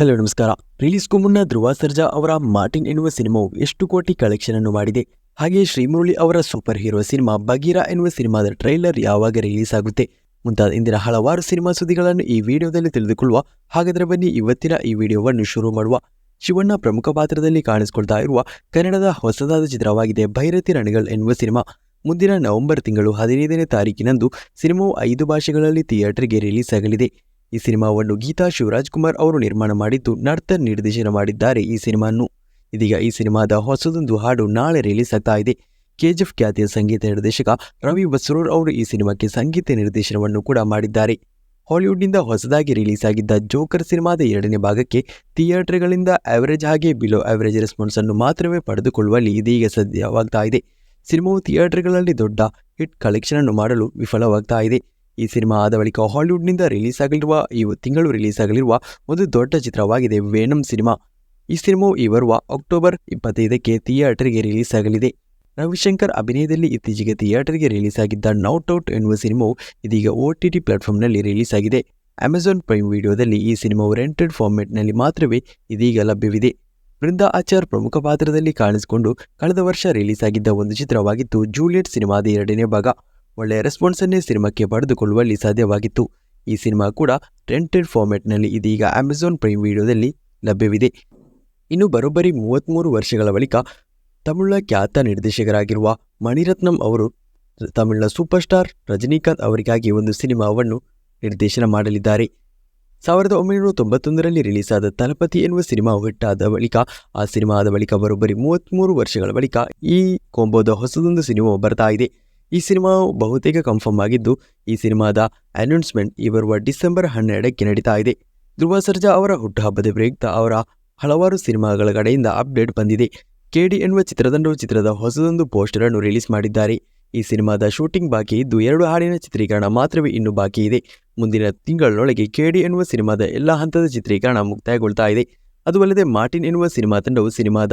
Hello, ನಮಸ್ಕಾರ. ರಿಲೀಸ್ಗೂ ಮುನ್ನ ಧ್ರುವ ಸರ್ಜಾ ಅವರ ಮಾರ್ಟಿನ್ ಎನ್ನುವ ಸಿನಿಮಾವು ಎಷ್ಟು ಕೋಟಿ ಕಲೆಕ್ಷನ್ ಅನ್ನು ಮಾಡಿದೆ. ಹಾಗೆಯೇ ಶ್ರೀಮುರಳಿ ಅವರ ಸೂಪರ್ ಹೀರೋ ಸಿನಿಮಾ ಬಗೀರಾ ಎನ್ನುವ ಸಿನಿಮಾದ ಟ್ರೈಲರ್ ಯಾವಾಗ ರಿಲೀಸ್ ಆಗುತ್ತೆ? ಮುಂತಾದ ಇಂದಿನ ಹಲವಾರು ಸಿನಿಮಾ ಸುದ್ದಿಗಳನ್ನು ಈ ವಿಡಿಯೋದಲ್ಲಿ ತಿಳಿದುಕೊಳ್ಳುವ ಹಾಗಾದರೆ ಬನ್ನಿ ಇವತ್ತಿನ ಈ ವಿಡಿಯೋವನ್ನು ಶುರು ಮಾಡುವ. ಶಿವಣ್ಣ ಪ್ರಮುಖ ಪಾತ್ರದಲ್ಲಿ ಕಾಣಿಸಿಕೊಳ್ತಾ ಇರುವ ಕನ್ನಡದ ಹೊಸದಾದ ಚಿತ್ರವಾಗಿದೆ ಭೈರತಿ ರಣಗಳು ಎನ್ನುವ ಸಿನಿಮಾ. ಮುಂದಿನ ನವೆಂಬರ್ ತಿಂಗಳು ಹದಿನೈದನೇ ತಾರೀಕಿನಂದು ಸಿನಿಮಾವು ಐದು ಭಾಷೆಗಳಲ್ಲಿ ಥಿಯೇಟರ್ಗೆ ರಿಲೀಸ್ ಆಗಲಿದೆ. ಈ ಸಿನಿಮಾವನ್ನು ಗೀತಾ ಶಿವರಾಜ್ ಕುಮಾರ್ ಅವರು ನಿರ್ಮಾಣ ಮಾಡಿದ್ದು ನರ್ತನ್ ನಿರ್ದೇಶನ ಮಾಡಿದ್ದಾರೆ ಈ ಸಿನಿಮಾವನ್ನು ಇದೀಗ ಈ ಸಿನಿಮಾದ ಹೊಸದೊಂದು ಹಾಡು ನಾಳೆ ರಿಲೀಸ್ ಆಗ್ತಾ ಇದೆ. ಕೆಜಿಎಫ್ ಖ್ಯಾತಿಯ ಸಂಗೀತ ನಿರ್ದೇಶಕ ರವಿ ಬಸ್ರೂರ್ ಅವರು ಈ ಸಿನಿಮಾಕ್ಕೆ ಸಂಗೀತ ನಿರ್ದೇಶನವನ್ನು ಕೂಡ ಮಾಡಿದ್ದಾರೆ. ಹಾಲಿವುಡ್ನಿಂದ ಹೊಸದಾಗಿ ರಿಲೀಸ್ ಆಗಿದ್ದ ಜೋಕರ್ ಸಿನಿಮಾದ ಎರಡನೇ ಭಾಗಕ್ಕೆ ಥಿಯೇಟರ್ಗಳಿಂದ ಆವರೇಜ್ ಹಾಗೆ ಬಿಲೋ ಆವರೇಜ್ ರೆಸ್ಪಾನ್ಸ್ ಅನ್ನು ಮಾತ್ರವೇ ಪಡೆದುಕೊಳ್ಳುವಲ್ಲಿ ಇದೀಗ ಸಾಧ್ಯವಾಗ್ತಾ ಇದೆ. ಸಿನಿಮಾವು ಥಿಯೇಟರ್ಗಳಲ್ಲಿ ದೊಡ್ಡ ಹಿಟ್ ಕಲೆಕ್ಷನ್ ಅನ್ನು ಮಾಡಲು ವಿಫಲವಾಗ್ತಾ ಇದೆ. ಈ ಸಿನಿಮಾ ಆದ ಬಳಿಕ ಹಾಲಿವುಡ್ನಿಂದ ರಿಲೀಸ್ ಆಗಲಿರುವ ಈ ತಿಂಗಳು ರಿಲೀಸ್ ಆಗಲಿರುವ ಒಂದು ದೊಡ್ಡ ಚಿತ್ರವಾಗಿದೆ ವೇಣಂ ಸಿನಿಮಾ. ಈ ಸಿನಿಮಾವು ಈ ಬರುವ ಅಕ್ಟೋಬರ್ ಇಪ್ಪತ್ತೈದಕ್ಕೆ ಥಿಯೇಟರ್ಗೆ ರಿಲೀಸ್ ಆಗಲಿದೆ ರವಿಶಂಕರ್ ಅಭಿನಯದಲ್ಲಿ ಇತ್ತೀಚೆಗೆ ಥಿಯೇಟರ್ಗೆ ರಿಲೀಸ್ ಆಗಿದ್ದ ನೌಟ್ ಔಟ್ ಎನ್ನುವ ಸಿನಿಮಾವು ಇದೀಗ ಒ ಟಿ ಟಿ ಪ್ಲಾಟ್ಫಾರ್ಮ್ನಲ್ಲಿ ರಿಲೀಸ್ ಆಗಿದೆ ಅಮೆಜಾನ್ ಪ್ರೈಮ್ ವಿಡಿಯೋದಲ್ಲಿ ಈ ಸಿನಿಮಾವು ರೆಂಟೆಡ್ ಫಾರ್ಮೆಟ್ನಲ್ಲಿ ಮಾತ್ರವೇ ಇದೀಗ ಲಭ್ಯವಿದೆ. ವೃಂದಾ ಆಚಾರ್ ಪ್ರಮುಖ ಪಾತ್ರದಲ್ಲಿ ಕಾಣಿಸಿಕೊಂಡು, ಕಳೆದ ವರ್ಷ ರಿಲೀಸ್ ಆಗಿದ್ದ ಒಂದು ಚಿತ್ರವಾಗಿತ್ತು ಜೂಲಿಯಟ್ ಸಿನಿಮಾದ ಎರಡನೇ ಭಾಗ. ಒಳ್ಳೆಯ ರೆಸ್ಪಾನ್ಸನ್ನೇ ಸಿನಿಮಾಕ್ಕೆ ಪಡೆದುಕೊಳ್ಳುವಲ್ಲಿ ಸಾಧ್ಯವಾಗಿತ್ತು. ಈ ಸಿನಿಮಾ ಕೂಡ ರೆಂಟೆಡ್ ಫಾರ್ಮೆಟ್ನಲ್ಲಿ ಇದೀಗ ಅಮೆಜಾನ್ ಪ್ರೈಮ್ ವಿಡಿಯೋದಲ್ಲಿ ಲಭ್ಯವಿದೆ. ಇನ್ನು ಬರೋಬ್ಬರಿ ಮೂವತ್ತ್ಮೂರು ವರ್ಷಗಳ ಬಳಿಕ ತಮಿಳ ಖ್ಯಾತ ನಿರ್ದೇಶಕರಾಗಿರುವ ಮಣಿರತ್ನಂ ಅವರು ತಮಿಳಿನ ಸೂಪರ್ ಸ್ಟಾರ್ ರಜನಿಕಾಂತ್ ಅವರಿಗಾಗಿ ಒಂದು ಸಿನಿಮಾವನ್ನು ನಿರ್ದೇಶನ ಮಾಡಲಿದ್ದಾರೆ. ಸಾವಿರದ ಒಂಬೈನೂರ ತೊಂಬತ್ತೊಂದರಲ್ಲಿ ರಿಲೀಸ್ ಆದ ತಲಪತಿ ಎನ್ನುವ ಸಿನಿಮಾ ಹಿಟ್ಟಾದ ಬಳಿಕ, ಆ ಸಿನಿಮಾ ಆದ ಬಳಿಕ ಬರೋಬ್ಬರಿ ಮೂವತ್ತ್ಮೂರು ವರ್ಷಗಳ ಬಳಿಕ ಈ ಕೊಂಬೋದ ಹೊಸದೊಂದು ಸಿನಿಮಾ ಬರ್ತಾ ಇದೆ. ಈ ಸಿನಿಮಾವು ಬಹುತೇಕ ಕನ್ಫರ್ಮ್ ಆಗಿದ್ದು, ಈ ಸಿನಿಮಾದ ಅನೌನ್ಸ್ಮೆಂಟ್ ಈ ಬರುವ ಡಿಸೆಂಬರ್ ಹನ್ನೆರಡಕ್ಕೆ ನಡೀತಾ ಇದೆ. ಧ್ರುವ ಸರ್ಜಾ ಅವರ ಹುಟ್ಟುಹಬ್ಬದ ಪ್ರಯುಕ್ತ ಅವರ ಹಲವಾರು ಸಿನಿಮಾಗಳ ಕಡೆಯಿಂದ ಅಪ್ಡೇಟ್ ಬಂದಿದೆ. ಕೆಡಿ ಎನ್ನುವ ಚಿತ್ರತಂಡವು ಚಿತ್ರದ ಹೊಸದೊಂದು ಪೋಸ್ಟರ್ ಅನ್ನು ರಿಲೀಸ್ ಮಾಡಿದ್ದಾರೆ. ಈ ಸಿನಿಮಾದ ಶೂಟಿಂಗ್ ಬಾಕಿ ಇದ್ದು, ಎರಡು ಹಾಡಿನ ಚಿತ್ರೀಕರಣ ಮಾತ್ರವೇ ಇನ್ನೂ ಬಾಕಿ ಇದೆ. ಮುಂದಿನ ತಿಂಗಳೊಳಗೆ ಕೆಡಿ ಎನ್ನುವ ಸಿನಿಮಾದ ಎಲ್ಲ ಹಂತದ ಚಿತ್ರೀಕರಣ ಮುಕ್ತಾಯಗೊಳ್ತಾ ಇದೆ. ಅದು ಅಲ್ಲದೆ ಮಾರ್ಟಿನ್ ಎನ್ನುವ ಸಿನಿಮಾ ತಂಡವು ಸಿನಿಮಾದ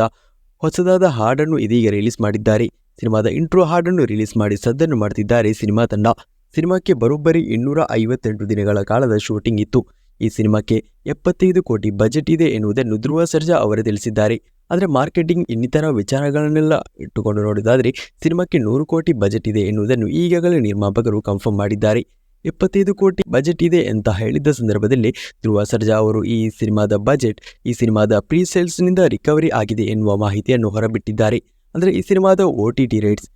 ಹೊಸದಾದ ಹಾಡನ್ನು ಇದೀಗ ರಿಲೀಸ್ ಮಾಡಿದ್ದಾರೆ. ಸಿನಿಮಾದ ಇಂಟ್ರೋ ಹಾಡನ್ನು ರಿಲೀಸ್ ಮಾಡಿ ಸದ್ದನ್ನು ಮಾಡ್ತಿದ್ದಾರೆ ಸಿನಿಮಾ ತಂಡ. ಸಿನಿಮಾಕ್ಕೆ ಬರೋಬ್ಬರಿ ಇನ್ನೂರ ಐವತ್ತೆಂಟು ದಿನಗಳ ಕಾಲದ ಶೂಟಿಂಗ್ ಇತ್ತು. ಈ ಸಿನಿಮಾಕ್ಕೆ ಎಪ್ಪತ್ತೈದು ಕೋಟಿ ಬಜೆಟ್ ಇದೆ ಎನ್ನುವುದನ್ನು ಧ್ರುವ ಸರ್ಜಾ ಅವರು ತಿಳಿಸಿದ್ದಾರೆ. ಆದರೆ ಮಾರ್ಕೆಟಿಂಗ್ ಇನ್ನಿತರ ವಿಚಾರಗಳನ್ನೆಲ್ಲ ಇಟ್ಟುಕೊಂಡು ನೋಡಿದಾದರೆ ಸಿನಿಮಾಕ್ಕೆ ನೂರು ಕೋಟಿ ಬಜೆಟ್ ಇದೆ ಎನ್ನುವುದನ್ನು ಈಗಾಗಲೇ ನಿರ್ಮಾಪಕರು ಕನ್ಫರ್ಮ್ ಮಾಡಿದ್ದಾರೆ. ಎಪ್ಪತ್ತೈದು ಕೋಟಿ ಬಜೆಟ್ ಇದೆ ಅಂತ ಹೇಳಿದ್ದ ಸಂದರ್ಭದಲ್ಲಿ ಧ್ರುವ ಸರ್ಜಾ ಅವರು ಈ ಸಿನಿಮಾದ ಬಜೆಟ್, ಈ ಸಿನಿಮಾದ ಪ್ರೀ ಸೇಲ್ಸ್ನಿಂದ ರಿಕವರಿ ಆಗಿದೆ ಎನ್ನುವ ಮಾಹಿತಿಯನ್ನು ಹೊರಬಿಟ್ಟಿದ್ದಾರೆ. ಅಂದರೆ ಈ ಸಿನಿಮಾದ O T T rights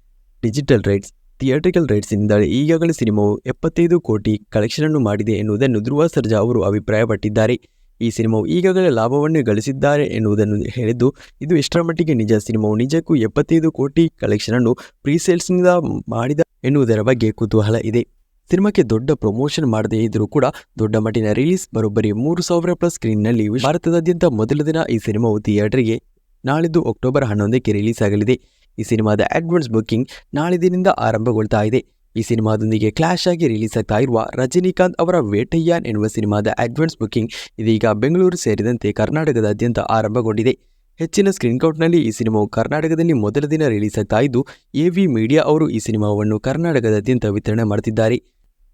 digital rights theatrical ರೈಟ್ಸ್ನಿಂದ ಈಗಾಗಲೇ ಸಿನಿಮಾವು ಎಪ್ಪತ್ತೈದು ಕೋಟಿ ಕಲೆಕ್ಷನ್ ಅನ್ನು ಮಾಡಿದೆ ಎನ್ನುವುದನ್ನು ಧ್ರುವ ಸರ್ಜಾ ಅವರು ಅಭಿಪ್ರಾಯಪಟ್ಟಿದ್ದಾರೆ. ಈ ಸಿನಿಮಾವು ಈಗಾಗಲೇ ಲಾಭವನ್ನು ಗಳಿಸಿದ್ದಾರೆ ಎನ್ನುವುದನ್ನು ಹೇಳಿದ್ದು, ಇದು ಎಷ್ಟರ ಮಟ್ಟಿಗೆ ನಿಜ? ಸಿನಿಮಾವು ನಿಜಕ್ಕೂ ಎಪ್ಪತ್ತೈದು ಕೋಟಿ ಕಲೆಕ್ಷನ್ ಅನ್ನು ಪ್ರೀಸೇಲ್ಸ್ನಿಂದ ಮಾಡಿದ ಎನ್ನುವುದರ ಬಗ್ಗೆ ಕುತೂಹಲ ಇದೆ. ಸಿನಿಮಾಕ್ಕೆ ದೊಡ್ಡ ಪ್ರಮೋಷನ್ ಮಾಡದೇ ಇದ್ದರೂ ಕೂಡ ದೊಡ್ಡ ಮಟ್ಟಿನ ರಿಲೀಸ್ ಬರೋಬ್ಬರಿ ಮೂರು ಸಾವಿರ ಪ್ಲಸ್ ಸ್ಕ್ರೀನ್ನಲ್ಲಿ ಭಾರತದಾದ್ಯಂತ ಮೊದಲ ದಿನ ಈ ಸಿನಿಮಾವು ಥಿಯೇಟರ್ಗೆ ನಾಳಿದ್ದು ಅಕ್ಟೋಬರ್ ಹನ್ನೊಂದಕ್ಕೆ ರಿಲೀಸ್ ಆಗಲಿದೆ ಈ ಸಿನಿಮಾದ ಅಡ್ವಾನ್ಸ್ ಬುಕ್ಕಿಂಗ್ ನಾಳಿದಿನಿಂದ ಆರಂಭಗೊಳ್ತಾ ಇದೆ. ಈ ಸಿನಿಮಾದೊಂದಿಗೆ ಕ್ಲಾಶ್ ಆಗಿ ರಿಲೀಸ್ ಆಗ್ತಾ ಇರುವ ರಜನಿಕಾಂತ್ ಅವರ ವೇಟಯ್ಯಾನ್ ಎನ್ನುವ ಸಿನಿಮಾದ ಅಡ್ವಾನ್ಸ್ ಬುಕ್ಕಿಂಗ್ ಇದೀಗ ಬೆಂಗಳೂರು ಸೇರಿದಂತೆ ಕರ್ನಾಟಕದಾದ್ಯಂತ ಆರಂಭಗೊಂಡಿದೆ. ಹೆಚ್ಚಿನ ಸ್ಕ್ರೀನ್ ಕೌಂಟ್ನಲ್ಲಿ ಈ ಸಿನಿಮಾವು ಕರ್ನಾಟಕದಲ್ಲಿ ಮೊದಲ ದಿನ ರಿಲೀಸ್ ಆಗ್ತಾ ಇದ್ದು ಎ ವಿ ಮೀಡಿಯಾ ಅವರು ಈ ಸಿನಿಮಾವನ್ನು ಕರ್ನಾಟಕದಾದ್ಯಂತ ವಿತರಣೆ ಮಾಡುತ್ತಿದ್ದಾರೆ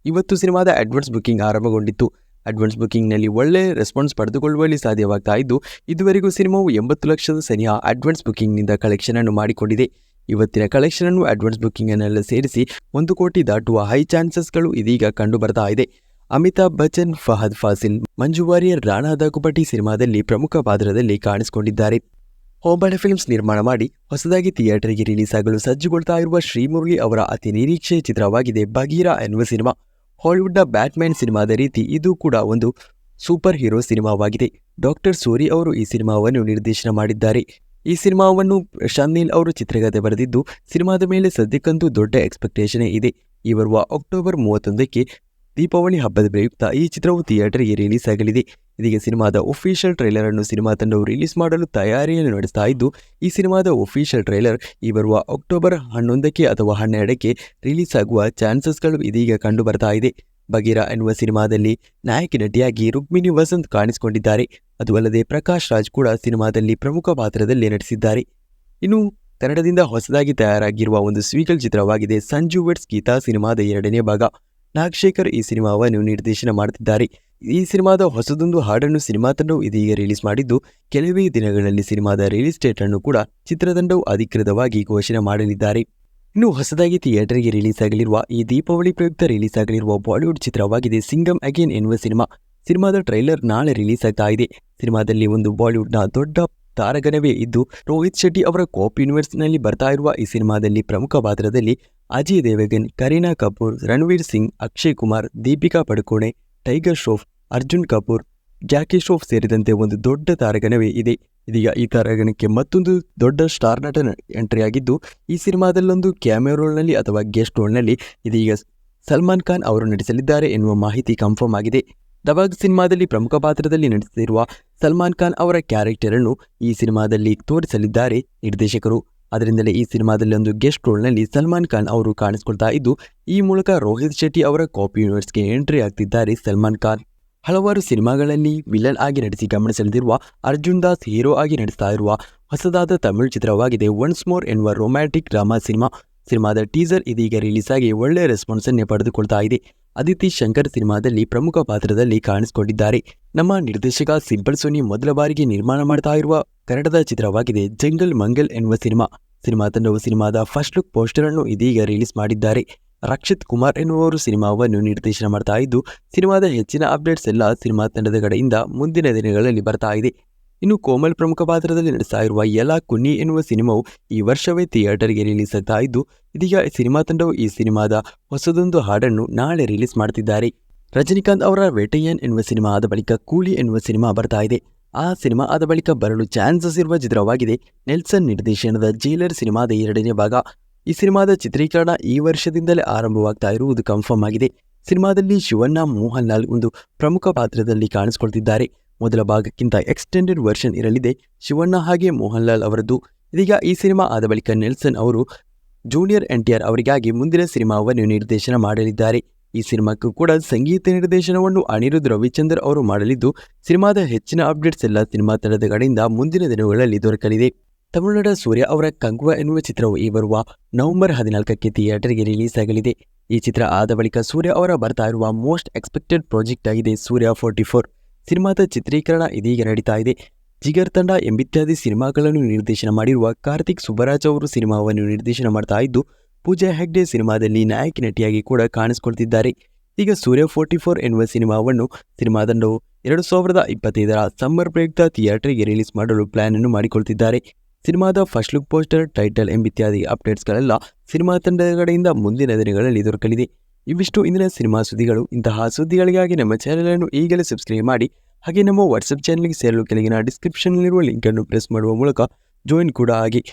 ಇವತ್ತು ಸಿನಿಮಾದ ಅಡ್ವಾನ್ಸ್ ಬುಕ್ಕಿಂಗ್ ಆರಂಭಗೊಂಡಿತ್ತು. ಅಡ್ವಾನ್ಸ್ ಬುಕ್ಕಿಂಗ್ನಲ್ಲಿ ಒಳ್ಳೆ ರೆಸ್ಪಾನ್ಸ್ ಪಡೆದುಕೊಳ್ಳುವಲ್ಲಿ ಸಾಧ್ಯವಾಗ್ತಾ ಇದ್ದು, ಇದುವರೆಗೂ ಸಿನಿಮಾವು ಎಂಬತ್ತು ಲಕ್ಷದ ಸನಿಹ ಅಡ್ವಾನ್ಸ್ ಬುಕ್ಕಿಂಗ್ನಿಂದ ಕಲೆಕ್ಷನ್ ಅನ್ನು ಮಾಡಿಕೊಂಡಿದೆ. ಇವತ್ತಿನ ಕಲೆಕ್ಷನ್ ಅನ್ನು ಅಡ್ವಾನ್ಸ್ ಬುಕ್ಕಿಂಗ್ ಅನ್ನೆಲ್ಲ ಸೇರಿಸಿ ಒಂದು ಕೋಟಿ ದಾಟುವ ಹೈ ಚಾನ್ಸಸ್ಗಳು ಇದೀಗ ಕಂಡು ಬರ್ತಾ ಇದೆ. ಅಮಿತಾಬ್ ಬಚ್ಚನ್, ಫಹದ್ ಫಾಸಿಲ್, ಮಂಜು ವಾರಿಯರ್, ರಾಣಾ ದಾಗುಪಟಿ ಸಿನಿಮಾದಲ್ಲಿ ಪ್ರಮುಖ ಪಾತ್ರದಲ್ಲಿ ಕಾಣಿಸಿಕೊಂಡಿದ್ದಾರೆ. ಹೋಬಳೆ ಫಿಲ್ಮ್ಸ್ ನಿರ್ಮಾಣ ಮಾಡಿ ಹೊಸದಾಗಿ ಥಿಯೇಟರ್ಗೆ ರಿಲೀಸ್ ಆಗಲು ಸಜ್ಜುಗೊಳ್ತಾ ಇರುವ ಶ್ರೀಮುರಳಿ ಅವರ ಅತಿ ನಿರೀಕ್ಷೆಯ ಚಿತ್ರವಾಗಿದೆ ಬಗೀರಾ ಎನ್ನುವ ಸಿನಿಮಾ. ಹಾಲಿವುಡ್ನ ಬ್ಯಾಟ್ಮ್ಯಾನ್ ಸಿನಿಮಾದ ರೀತಿ ಇದು ಕೂಡ ಒಂದು ಸೂಪರ್ ಹೀರೋ ಸಿನಿಮಾವಾಗಿದೆ. ಡಾಕ್ಟರ್ ಸೂರಿ ಅವರು ಈ ಸಿನಿಮಾವನ್ನು ನಿರ್ದೇಶನ ಮಾಡಿದ್ದಾರೆ. ಈ ಸಿನಿಮಾವನ್ನು ಪ್ರಶಾಂತ್ ಅವರು ಚಿತ್ರಕಥೆ ಬರೆದಿದ್ದು, ಸಿನಿಮಾದ ಮೇಲೆ ಸದ್ಯಕ್ಕಂತೂ ದೊಡ್ಡ ಎಕ್ಸ್ಪೆಕ್ಟೇಷನೇ ಇದೆ. ಈ ಬರುವ ಅಕ್ಟೋಬರ್ ಮೂವತ್ತೊಂದಕ್ಕೆ ದೀಪಾವಳಿ ಹಬ್ಬದ ಪ್ರಯುಕ್ತ ಈ ಚಿತ್ರವು ಥಿಯೇಟರ್ಗೆ ರಿಲೀಸ್ ಆಗಲಿದೆ. ಇದೀಗ ಸಿನಿಮಾದ ಒಫಿಷಿಯಲ್ ಟ್ರೈಲರ್ ಅನ್ನು ಸಿನಿಮಾ ತಂಡವು ರಿಲೀಸ್ ಮಾಡಲು ತಯಾರಿಯನ್ನು ನಡೆಸ್ತಾ ಇದ್ದು, ಈ ಸಿನಿಮಾದ ಒಫಿಷಿಯಲ್ ಟ್ರೈಲರ್ ಈ ಬರುವ ಅಕ್ಟೋಬರ್ ಹನ್ನೊಂದಕ್ಕೆ ಅಥವಾ ಹನ್ನೆರಡಕ್ಕೆ ರಿಲೀಸ್ ಆಗುವ ಚಾನ್ಸಸ್ಗಳು ಇದೀಗ ಕಂಡು ಬರ್ತಾ ಇದೆ. ಬಗೀರಾ ಎನ್ನುವ ಸಿನಿಮಾದಲ್ಲಿ ನಾಯಕಿ ನಟಿಯಾಗಿ ರುಕ್ಮಿಣಿ ವಸಂತ್ ಕಾಣಿಸಿಕೊಂಡಿದ್ದಾರೆ. ಅದು ಅಲ್ಲದೆ ಪ್ರಕಾಶ್ ರಾಜ್ ಕೂಡ ಸಿನಿಮಾದಲ್ಲಿ ಪ್ರಮುಖ ಪಾತ್ರದಲ್ಲಿ ನಟಿಸಿದ್ದಾರೆ. ಇನ್ನು ಕನ್ನಡದಿಂದ ಹೊಸದಾಗಿ ತಯಾರಾಗಿರುವ ಒಂದು ಸ್ವೀಕಲ್ ಚಿತ್ರವಾಗಿದೆ ಸಂಜು ವೆಟ್ಸ್ ಗೀತಾ ಸಿನಿಮಾದ ಎರಡನೇ ಭಾಗ. ನಾಗಶೇಖರ್ ಈ ಸಿನಿಮಾವನ್ನು ನಿರ್ದೇಶನ ಮಾಡುತ್ತಿದ್ದಾರೆ ಈ ಸಿನಿಮಾದ ಹೊಸದೊಂದು ಹಾಡನ್ನು ಸಿನಿಮಾ ತಂಡವು ಇದೀಗ ರಿಲೀಸ್ ಮಾಡಿದ್ದು, ಕೆಲವೇ ದಿನಗಳಲ್ಲಿ ಸಿನಿಮಾದ ರಿಲೀಸ್ ಡೇಟ್ ಅನ್ನು ಕೂಡ ಚಿತ್ರತಂಡವು ಅಧಿಕೃತವಾಗಿ ಘೋಷಣೆ ಮಾಡಲಿದ್ದಾರೆ. ಇನ್ನು ಹೊಸದಾಗಿ ಥಿಯೇಟರ್ಗೆ ರಿಲೀಸ್ ಆಗಲಿರುವ ಈ ದೀಪಾವಳಿ ಪ್ರಯುಕ್ತ ರಿಲೀಸ್ ಆಗಲಿರುವ ಬಾಲಿವುಡ್ ಚಿತ್ರವಾಗಿದೆ ಸಿಂಗಮ್ ಅಗೇನ್ ಎನ್ನುವ ಸಿನಿಮಾ. ಸಿನಿಮಾದ ಟ್ರೈಲರ್ ನಾಳೆ ರಿಲೀಸ್ ಆಗ್ತಾ ಇದೆ. ಸಿನಿಮಾದಲ್ಲಿ ಒಂದು ಬಾಲಿವುಡ್ನ ದೊಡ್ಡ ತಾರಗಣವೇ ಇದ್ದು, ರೋಹಿತ್ ಶೆಟ್ಟಿ ಅವರ ಕಾಪ್ ಯೂನಿವರ್ಸ್ನಲ್ಲಿ ಬರ್ತಾ ಇರುವ ಈ ಸಿನಿಮಾದಲ್ಲಿ ಪ್ರಮುಖ ಪಾತ್ರದಲ್ಲಿ ಅಜಯ್ ದೇವಗನ್, ಕರೀನಾ ಕಪೂರ್, ರಣವೀರ್ ಸಿಂಗ್, ಅಕ್ಷಯ್ ಕುಮಾರ್, ದೀಪಿಕಾ ಪಡುಕೋಣೆ, ಟೈಗರ್ ಶ್ರೋಫ್, ಅರ್ಜುನ್ ಕಪೂರ್, ಜಾಕಿ ಶ್ರೋಫ್ ಸೇರಿದಂತೆ ಒಂದು ದೊಡ್ಡ ತಾರಗಣವೇ ಇದೆ. ಇದೀಗ ಈ ತಾರಗಣಕ್ಕೆ ಮತ್ತೊಂದು ದೊಡ್ಡ ಸ್ಟಾರ್ ನಟ ಎಂಟ್ರಿ ಆಗಿದ್ದು ಈ ಸಿನಿಮಾದಲ್ಲೊಂದು ಕ್ಯಾಮೆರಾ ರೋಲ್ನಲ್ಲಿ ಅಥವಾ ಗೆಸ್ಟ್ ರೋಲ್ನಲ್ಲಿ ಇದೀಗ ಸಲ್ಮಾನ್ ಖಾನ್ ಅವರು ನಟಿಸಲಿದ್ದಾರೆ ಎನ್ನುವ ಮಾಹಿತಿ ಕನ್ಫರ್ಮ್ ಆಗಿದೆ. ದವಾಗ್ ಸಿನಿಮಾದಲ್ಲಿ ಪ್ರಮುಖ ಪಾತ್ರದಲ್ಲಿ ನಟಿಸುತ್ತಿರುವ ಸಲ್ಮಾನ್ ಖಾನ್ ಅವರ ಕ್ಯಾರೆಕ್ಟರ್ ಅನ್ನು ಈ ಸಿನಿಮಾದಲ್ಲಿ ತೋರಿಸಲಿದ್ದಾರೆ ನಿರ್ದೇಶಕರು. ಅದರಿಂದಲೇ ಈ ಸಿನಿಮಾದಲ್ಲಿ ಒಂದು ಗೆಸ್ಟ್ ರೋಲ್ನಲ್ಲಿ ಸಲ್ಮಾನ್ ಖಾನ್ ಅವರು ಕಾಣಿಸಿಕೊಳ್ತಾ ಇದ್ದು, ಈ ಮೂಲಕ ರೋಹಿತ್ ಶೆಟ್ಟಿ ಅವರ ಕಾಪಿ ಯೂನಿವರ್ಸ್ಗೆ ಎಂಟ್ರಿ ಆಗ್ತಿದ್ದಾರೆ ಸಲ್ಮಾನ್ ಖಾನ್. ಹಲವಾರು ಸಿನಿಮಾಗಳಲ್ಲಿ ವಿಲನ್ ಆಗಿ ನಟಿಸಿ ಗಮನ ಸೆಳೆದಿರುವ ಅರ್ಜುನ್ ದಾಸ್ ಹೀರೋ ಆಗಿ ನಟಿಸ್ತಾ ಇರುವ ಹೊಸದಾದ ತಮಿಳು ಚಿತ್ರವಾಗಿದೆ ಒನ್ಸ್ ಮೋರ್ ಎನ್ನುವ ರೊಮ್ಯಾಂಟಿಕ್ ಡ್ರಾಮಾ ಸಿನಿಮಾ. ಸಿನಿಮಾದ ಟೀಸರ್ ಇದೀಗ ರಿಲೀಸ್ ಆಗಿ ಒಳ್ಳೆಯ ರೆಸ್ಪಾನ್ಸ್ ಅನ್ನೇ ಪಡೆದುಕೊಳ್ತಾ ಇದೆ. ಅದಿತಿ ಶಂಕರ್ ಸಿನಿಮಾದಲ್ಲಿ ಪ್ರಮುಖ ಪಾತ್ರದಲ್ಲಿ ಕಾಣಿಸಿಕೊಂಡಿದ್ದಾರೆ. ನಮ್ಮ ನಿರ್ದೇಶಕ ಸಿಂಪಲ್ ಸೋನಿ ಮೊದಲ ಬಾರಿಗೆ ನಿರ್ಮಾಣ ಮಾಡ್ತಾ ಇರುವ ಕನ್ನಡದ ಚಿತ್ರವಾಗಿದೆ ಜಂಗಲ್ ಮಂಗಲ್ ಎನ್ನುವ ಸಿನಿಮಾ. ಸಿನಿಮಾ ತಂಡವು ಸಿನಿಮಾದ ಫಸ್ಟ್ ಲುಕ್ ಪೋಸ್ಟರ್ ಅನ್ನು ಇದೀಗ ರಿಲೀಸ್ ಮಾಡಿದ್ದಾರೆ. ರಕ್ಷಿತ್ ಕುಮಾರ್ ಎನ್ನುವರು ಸಿನಿಮಾವನ್ನು ನಿರ್ದೇಶನ ಮಾಡ್ತಾ ಇದ್ದು, ಸಿನಿಮಾದ ಹೆಚ್ಚಿನ ಅಪ್ಡೇಟ್ಸ್ ಎಲ್ಲ ಸಿನಿಮಾ ತಂಡದ ಕಡೆಯಿಂದ ಮುಂದಿನ ದಿನಗಳಲ್ಲಿ ಬರ್ತಾ ಇದೆ. ಇನ್ನು ಕೋಮಲ್ ಪ್ರಮುಖ ಪಾತ್ರದಲ್ಲಿ ನಡೆಸ್ತಾ ಇರುವ ಯಲಾ ಕುನ್ನಿ ಎನ್ನುವ ಸಿನಿಮಾವು ಈ ವರ್ಷವೇ ಥಿಯೇಟರ್ಗೆ ರಿಲೀಸ್ ಆಗ್ತಾ ಇದ್ದು ಇದೀಗ ಸಿನಿಮಾ ತಂಡವು ಈ ಸಿನಿಮಾದ ಹೊಸದೊಂದು ಹಾಡನ್ನು ನಾಳೆ ರಿಲೀಸ್ ಮಾಡ್ತಿದ್ದಾರೆ. ರಜನಿಕಾಂತ್ ಅವರ ವೇಟಯ್ಯನ್ ಎನ್ನುವ ಸಿನಿಮಾ ಆದ ಬಳಿಕ ಕೂಲಿ ಎನ್ನುವ ಸಿನಿಮಾ ಬರ್ತಾ ಇದೆ. ಆ ಸಿನಿಮಾ ಆದ ಬಳಿಕ ಬರಲು ಚಾನ್ಸಸ್ ಇರುವ ಚಿತ್ರವಾಗಿದೆ. ನೆಲ್ಸನ್ ನಿರ್ದೇಶನದ ಜೈಲರ್ ಸಿನಿಮಾದ ಎರಡನೇ ಭಾಗ. ಈ ಸಿನಿಮಾದ ಚಿತ್ರೀಕರಣ ಈ ವರ್ಷದಿಂದಲೇ ಆರಂಭವಾಗ್ತಾ ಇರುವುದು ಕನ್ಫರ್ಮ್ ಆಗಿದೆ. ಸಿನಿಮಾದಲ್ಲಿ ಶಿವಣ್ಣ ಮೋಹನ್ ಲಾಲ್ ಒಂದು ಪ್ರಮುಖ ಪಾತ್ರದಲ್ಲಿ ಕಾಣಿಸಿಕೊಳ್ತಿದ್ದಾರೆ. ಮೊದಲ ಭಾಗಕ್ಕಿಂತ ಎಕ್ಸ್ಟೆಂಡೆಡ್ ವರ್ಷನ್ ಇರಲಿದೆ. ಶಿವಣ್ಣ ಹಾಗೆ ಮೋಹನ್ ಲಾಲ್ ಅವರದ್ದು ಇದೀಗ ಈ ಸಿನಿಮಾ ಆದ ಬಳಿಕ ನೆಲ್ಸನ್ ಅವರು ಜೂನಿಯರ್ ಎನ್ ಟಿ ಆರ್ ಅವರಿಗಾಗಿ ಮುಂದಿನ ಸಿನಿಮಾವನ್ನು ನಿರ್ದೇಶನ ಮಾಡಲಿದ್ದಾರೆ. ಈ ಸಿನಿಮಾಕ್ಕೂ ಕೂಡ ಸಂಗೀತ ನಿರ್ದೇಶನವನ್ನು ಅನಿರುದ್ಧ ರವಿಚಂದ್ರ ಅವರು ಮಾಡಲಿದ್ದು, ಸಿನಿಮಾದ ಹೆಚ್ಚಿನ ಅಪ್ಡೇಟ್ಸ್ ಎಲ್ಲ ಸಿನಿಮಾ ತಂಡದ ಕಡೆಯಿಂದ ಮುಂದಿನ ದಿನಗಳಲ್ಲಿ ದೊರಕಲಿದೆ. ತಮಿಳುನಾಡ ಸೂರ್ಯ ಅವರ ಕಂಗುವ ಎನ್ನುವ ಚಿತ್ರವು ಈ ಬರುವ ನವೆಂಬರ್ ಹದಿನಾಲ್ಕಕ್ಕೆ ಥಿಯೇಟರ್ಗೆ ರಿಲೀಸ್ ಆಗಲಿದೆ. ಈ ಚಿತ್ರ ಆದ ಬಳಿಕ ಸೂರ್ಯ ಅವರ ಬರ್ತಾ ಇರುವ ಮೋಸ್ಟ್ ಎಕ್ಸ್ಪೆಕ್ಟೆಡ್ ಪ್ರಾಜೆಕ್ಟ್ ಆಗಿದೆ ಸೂರ್ಯ ಫೋರ್ಟಿ ಫೋರ್. ಸಿನಿಮಾದ ಚಿತ್ರೀಕರಣ ಇದೀಗ ನಡೀತಾ ಇದೆ. ಜಿಗರ್ ತಂಡ ಎಂಬಿತ್ಯಾದಿ ಸಿನಿಮಾಗಳನ್ನು ನಿರ್ದೇಶನ ಮಾಡಿರುವ ಕಾರ್ತಿಕ್ ಸುಬ್ಬರಾಜ್ ಅವರು ಸಿನಿಮಾವನ್ನು ನಿರ್ದೇಶನ ಮಾಡ್ತಾ ಇದ್ದು, ಪೂಜಾ ಹೆಗ್ಡೆ ಸಿನಿಮಾದಲ್ಲಿ ನಾಯಕಿ ನಟಿಯಾಗಿ ಕೂಡ ಕಾಣಿಸಿಕೊಳ್ತಿದ್ದಾರೆ. ಈಗ ಸೂರ್ಯ ಫೋರ್ಟಿ ಫೋರ್ ಎನ್ನುವ ಸಿನಿಮಾವನ್ನು ಸಿನಿಮಾದಂಡವು ಎರಡು ಸಾವಿರದ ಇಪ್ಪತ್ತೈದರ ಸಮ್ಮರ್ ಪ್ರಯುಕ್ತ ಥಿಯೇಟರ್ಗೆ ರಿಲೀಸ್ ಮಾಡಲು ಪ್ಲಾನ್ ಅನ್ನು ಮಾಡಿಕೊಳ್ತಿದ್ದಾರೆ. ಸಿನಿಮಾದ ಫಸ್ಟ್ ಲುಕ್ ಪೋಸ್ಟರ್ ಟೈಟಲ್ ಎಂಬಿತ್ಯಾದಿ ಅಪ್ಡೇಟ್ಸ್ಗಳೆಲ್ಲ ಸಿನಿಮಾ ತಂಡದ ಕಡೆಯಿಂದ ಮುಂದಿನ ದಿನಗಳಲ್ಲಿ ದೊರಕಲಿದೆ. ಇವಿಷ್ಟು ಇಂದಿನ ಸಿನಿಮಾ ಸುದ್ದಿಗಳು. ಇಂತಹ ಸುದ್ದಿಗಳಿಗಾಗಿ ನಮ್ಮ ಚಾನೆಲ್ ಅನ್ನು ಈಗಲೇ ಸಬ್ಸ್ಕ್ರೈಬ್ ಮಾಡಿ, ಹಾಗೆ ನಮ್ಮ ವಾಟ್ಸಪ್ ಚಾನಲ್ಗೆ ಸೇರಲು ಕೆಳಗಿನ ಡಿಸ್ಕ್ರಿಪ್ಷನ್ನಲ್ಲಿರುವ ಲಿಂಕ್ ಅನ್ನು ಪ್ರೆಸ್ ಮಾಡುವ ಮೂಲಕ ಜಾಯಿನ್ ಕೂಡ ಆಗಿ.